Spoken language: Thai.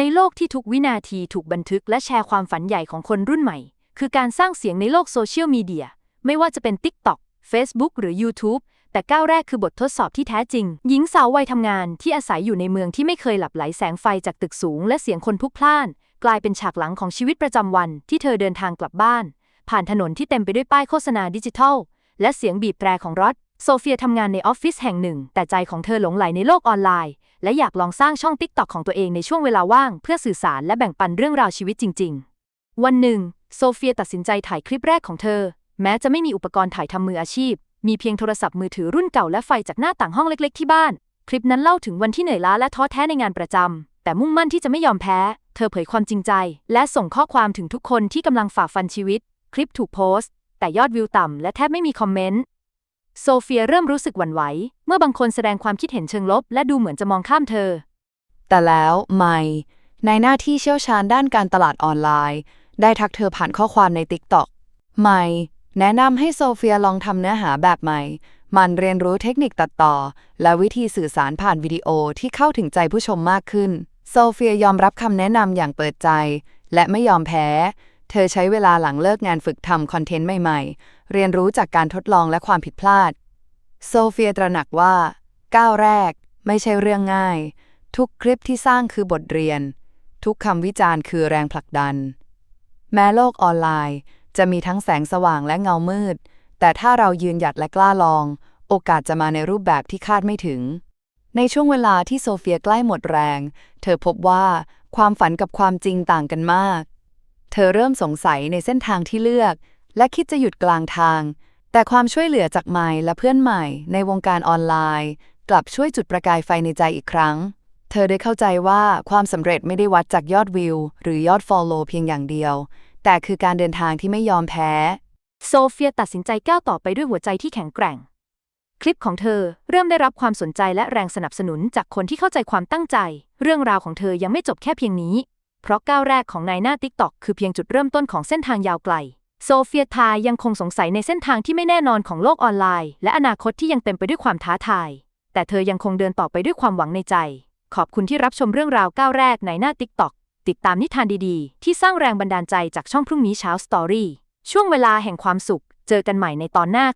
ในโลกที่ทุกวินาทีถูกบันทึกและแชร์ความฝันใหญ่ของคนรุ่นใหม่ คือการสร้างเสียงในโลกโซเชียลมีเดียไม่ว่าจะเป็น TikTok Facebook หรือ YouTube แต่ก้าวแรกคือบททดสอบที่แท้จริง หญิงสาววัยทำงานที่อาศัยอยู่ในเมืองที่ไม่เคยหลับไหลแสงไฟจากตึกสูง และเสียงคนพลุกพล่าน กลายเป็นฉากหลังของชีวิตประจำวัน ที่เธอเดินทางกลับบ้าน ผ่านถนนที่เต็มไปด้วยป้ายโฆษณาดิจิทัล และเสียงบีบแตรของรถโซเฟียทำงานในออฟฟิศแห่งหนึ่ง แต่ใจของเธอหลงไหลในโลกออนไลน์ และอยากลองสร้างช่องติ๊กต็อกของตัวเองในช่วงเวลาว่าง เพื่อสื่อสารและแบ่งปันเรื่องราวชีวิตจริง ๆ วันหนึ่ง โซเฟียตัดสินใจถ่ายคลิปแรกของเธอ แม้จะไม่มีอุปกรณ์ถ่ายทำมืออาชีพ มีเพียงโทรศัพท์มือถือรุ่นเก่าและไฟจากหน้าต่างห้องเล็ก ๆ ที่บ้าน คลิปนั้นเล่าถึงวันที่เหนื่อยล้าและท้อแท้ในงานประจำแต่มุ่งมั่นที่จะไม่ยอมแพ้ เธอเผยความจริงใจ และส่งข้อความถึงทุกคนที่กำลังฝ่าฟันชีวิต คลิปถูกโพสต์ แต่ยอดวิวต่ำและแทบไม่มีคอมเมนต์ โซเฟียเริ่มรู้สึกหวั่นไหว เมื่อบางคนแสดงความคิดเห็นเชิงลบ และดูเหมือนจะมองข้ามเธอ แต่แล้วไม่ในหน้าที่เชี่ยวชาญด้านการตลาดออนไลน์ ได้ทักเธอผ่านข้อความใน TikTok ไม่แนะนำให้โซเฟียลองทำเนื้อหาแบบใหม่ มันเรียนรู้เทคนิคตัดต่อ และวิธีสื่อสารผ่านวิดีโอที่เข้าถึงใจผู้ชมมากขึ้น โซเฟียยอมรับคำแนะนำอย่างเปิดใจ และไม่ยอมแพ้ เธอใช้เวลาหลังเลิกงานฝึกทำคอนเทนต์ใหม่ๆ เรียนรู้จากการทดลองและความผิดพลาด โซเฟียตระหนักว่า ก้าวแรกไม่ใช่เรื่องง่าย ทุกคลิปที่สร้างคือบทเรียน ทุกคำวิจารณ์คือแรงผลักดัน แม้โลกออนไลน์ จะมีทั้งแสงสว่างและเงามืด แต่ถ้าเรายืนหยัดและกล้าลอง โอกาสจะมาในรูปแบบที่คาดไม่ถึง ในช่วงเวลาที่โซเฟียใกล้หมดแรง เธอพบว่าความฝันกับความจริงต่างกันมาก เธอเริ่มสงสัยในเส้นทางที่เลือก และคิดจะหยุดกลางทาง แต่ความช่วยเหลือจากไมล์และเพื่อนใหม่ ในวงการออนไลน์ กลับช่วยจุดประกายไฟในใจอีกครั้ง เธอได้เข้าใจว่าความสำเร็จไม่ได้วัดจากยอดวิว หรือยอดฟอลโลเพียงอย่างเดียว แต่คือการเดินทางที่ไม่ยอมแพ้ โซเฟียตัดสินใจก้าวต่อไปด้วยหัวใจที่แข็งแกร่ง คลิปของเธอเริ่มได้รับความสนใจและแรงสนับสนุนจากคนที่เข้าใจความตั้งใจ เรื่องราวของเธอยังไม่จบแค่เพียงนี้ เพราะก้าวแรกของนายหน้าติ๊กต็อกคือเพียงจุดเริ่มต้นของเส้นทางยาวไกล โซเฟียทายังคงสงสัยในเส้นทางที่ไม่แน่นอนของโลกออนไลน์ และอนาคตที่ยังเต็มไปด้วยความท้าทาย แต่เธอยังคงเดินต่อไปด้วยความหวังในใจ ขอบคุณที่รับชมเรื่องราวก้าวแรกในหน้าติ๊กต็อกติดตามนิทานดีๆ ที่สร้างแรงบันดาลใจจากช่องพรุ่งนี้เช้าสตอรี่ช่วงเวลาแห่งความสุข เจอกันใหม่ในตอนหน้า